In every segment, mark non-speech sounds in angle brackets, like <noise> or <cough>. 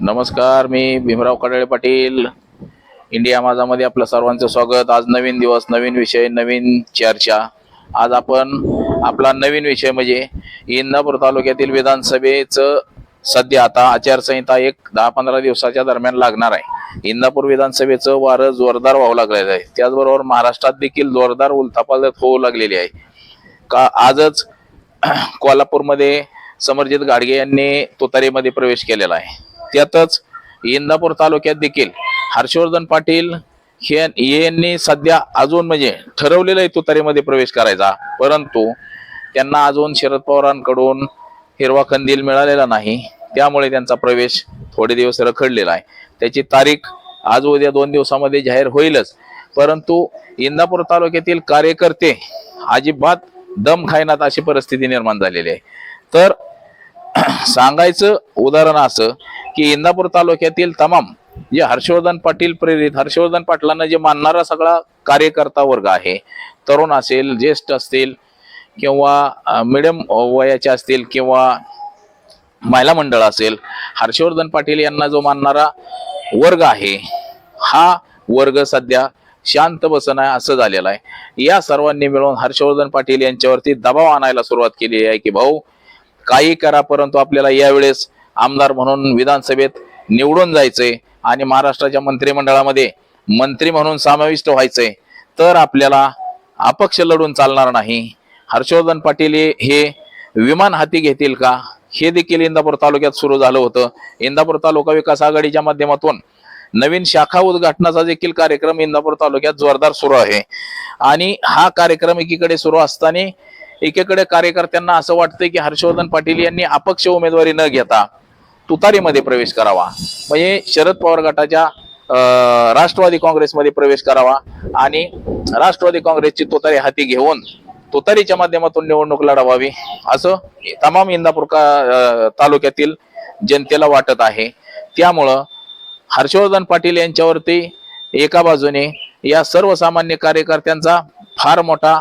नमस्कार मी भीमराव कडाळे पाटील. इंडिया माझामध्ये आपलं सर्वांचं स्वागत. आज नवीन दिवस नवीन विषय नवीन चर्चा. आज आपण आपला नवीन विषय म्हणजे इंदापूर तालुक्यातील विधानसभेचं सध्या आता आचारसंहिता एक दहा पंधरा दिवसाच्या दरम्यान लागणार आहे. इंदापूर विधानसभेचं वारं जोरदार व्हावं लागलेलं आहे. त्याचबरोबर महाराष्ट्रात देखील जोरदार उलथापालत होऊ लागलेली आहे. का आजच <clears throat> कोल्हापूरमध्ये समरजित गाडगे यांनी तुतारीमध्ये प्रवेश केलेला आहे. त्यातच इंदापूर तालुक्यात देखील हर्षवर्धन पाटील हे यांनी सध्या अजून म्हणजे ठरवलेलं आहे तुतारीमध्ये प्रवेश करायचा. परंतु त्यांना अजून शरद पवारांकडून हिरवा कंदील मिळालेला नाही. त्यामुळे त्यांचा प्रवेश थोडे दिवस रखडलेला आहे. त्याची तारीख आज उद्या दोन दिवसामध्ये जाहीर होईलच. परंतु इंदापूर तालुक्यातील कार्यकर्ते अजिबात दम खायनात अशी परिस्थिती निर्माण झालेली आहे. तर <clears throat> सांगायचं उदाहरण असं की इंदापूर तालुक्यातील तमाम जे हर्षवर्धन पाटील प्रेरित हर्षवर्धन पाटलांना जे मानणारा सगळा कार्यकर्ता वर्ग आहे तरुण असेल ज्येष्ठ असतील किंवा मिडियम वयाचे असतील किंवा महिला मंडळ असेल हर्षवर्धन पाटील यांना जो मानणारा वर्ग आहे हा वर्ग सध्या शांत बसन आहे असं झालेलं आहे. या सर्वांनी मिळून हर्षवर्धन पाटील यांच्यावरती दबाव आणायला सुरुवात केली आहे की भाऊ काही करा परंतु आपल्याला यावेळेस आमदार म्हणून विधानसभेत निवडून जायचंय आणि महाराष्ट्राच्या मंत्रिमंडळामध्ये मंत्री म्हणून समाविष्ट व्हायचंय तर आपल्याला अपक्ष लढून चालणार नाही. हर्षवर्धन पाटील हे- हे विमान हाती घेतील का? हे देखील इंदापूर तालुक्यात सुरू झालं होतं. इंदापूर तालुका विकास आघाडीच्या माध्यमातून नवीन शाखा उद्घाटनाचा देखील कार्यक्रम इंदापूर तालुक्यात जोरदार सुरू आहे. आणि हा कार्यक्रम एकीकडे सुरू असताना एकीकडे कार्यकर्त्यांना असं वाटतंय की हर्षवर्धन पाटील यांनी अपक्ष उमेदवारी न घेता तुतारीमध्ये प्रवेश करावा. म्हणजे शरद पवार गटाच्या राष्ट्रवादी काँग्रेसमध्ये प्रवेश करावा आणि राष्ट्रवादी काँग्रेसची तुतारी हाती घेऊन तुतारीच्या माध्यमातून निवडणूक लढवावी असं तमाम इंदापूर का तालुक्यातील जनतेला वाटत आहे. त्यामुळं हर्षवर्धन पाटील यांच्यावरती एका बाजूने या सर्वसामान्य कार्यकर्त्यांचा फार मोठा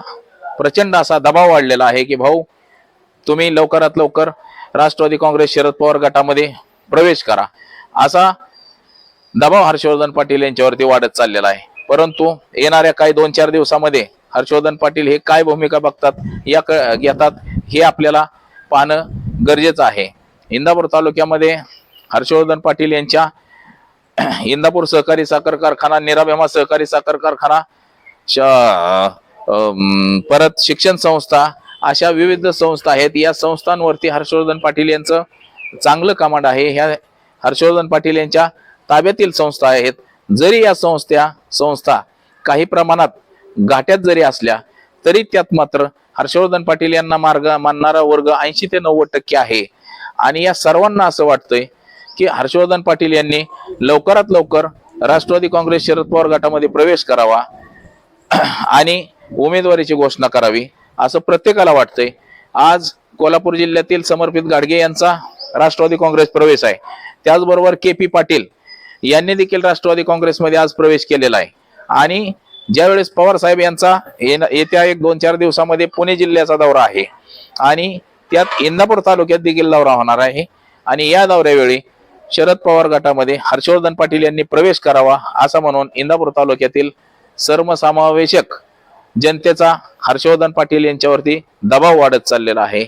प्रचंड असा दबाव वाढलेला आहे की भाऊ तुम्ही लवकरात लवकर राष्ट्रवादी काँग्रेस शरद पवार गटामध्ये प्रवेश करा. असा दबाव हर्षवर्धन पाटील यांच्यावरती वाढत चाललेला आहे. परंतु येणाऱ्या काही दोन चार दिवसामध्ये हर्षवर्धन पाटील हे काय भूमिका बघतात या क- घेतात हे आपल्याला पाहणं गरजेचं आहे. इंदापूर तालुक्यामध्ये हर्षवर्धन पाटील यांच्या इंदापूर सहकारी साखर कारखाना निराभेमा सहकारी साखर कारखाना परत शिक्षण संस्था अशा विविध संस्था आहेत. या संस्थांवरती हर्षवर्धन पाटील यांचं चांगलं कमांड आहे. ह्या हर्षवर्धन पाटील यांच्या ताब्यातील संस्था आहेत. जरी या संस्था संस्था काही प्रमाणात घाट्यात जरी असल्या तरी त्यात मात्र हर्षवर्धन पाटील यांना मार्ग मानणारा वर्ग ऐंशी ते नव्वद टक्के आहे. आणि या सर्वांना असं वाटतंय की हर्षवर्धन पाटील यांनी लवकरात लवकर राष्ट्रवादी काँग्रेस शरद पवार गटामध्ये प्रवेश करावा. आणि उमेदवारीची घोषणा करावी असं प्रत्येकाला वाटतंय. आज कोल्हापूर जिल्ह्यातील समर्पित गाडगे यांचा राष्ट्रवादी काँग्रेस प्रवेश आहे. त्याचबरोबर के पी पाटील यांनी देखील राष्ट्रवादी काँग्रेसमध्ये आज प्रवेश केलेला आहे. आणि ज्यावेळेस पवार साहेब यांचा येत्या एक दोन चार दिवसामध्ये पुणे जिल्ह्याचा दौरा आहे. आणि त्यात इंदापूर तालुक्यात देखील दौरा होणार आहे. आणि या दौऱ्यावेळी शरद पवार गटामध्ये हर्षवर्धन पाटील यांनी प्रवेश करावा असं म्हणून इंदापूर तालुक्यातील सर्वसमावेशक जनतेचा हर्षवर्धन पाटील यांच्यावरती दबाव वाढत चाललेला आहे.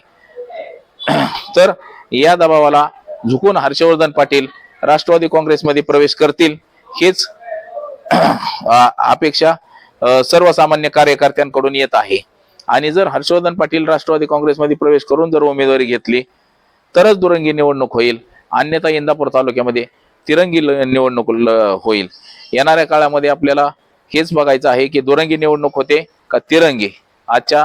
तर या दबावाला झुकून हर्षवर्धन पाटील राष्ट्रवादी काँग्रेसमध्ये प्रवेश करतील हेच अपेक्षा सर्वसामान्य कार्यकर्त्यांकडून येत आहे. आणि जर हर्षवर्धन पाटील राष्ट्रवादी काँग्रेसमध्ये प्रवेश करून जर उमेदवारी घेतली तरच दुरंगी निवडणूक होईल. अन्यथा इंदापूर तालुक्यामध्ये तिरंगी ल- निवडणूक ल- होईल. येणाऱ्या काळामध्ये आपल्याला हेच बघायचं आहे की दुरंगी निवडणूक होते का तिरंगी? आजच्या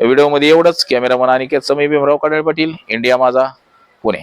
व्हिडिओमध्ये एवढंच. कॅमेरामन अनिकेत समी भीमराव कडळ पाटील इंडिया माझा पुणे.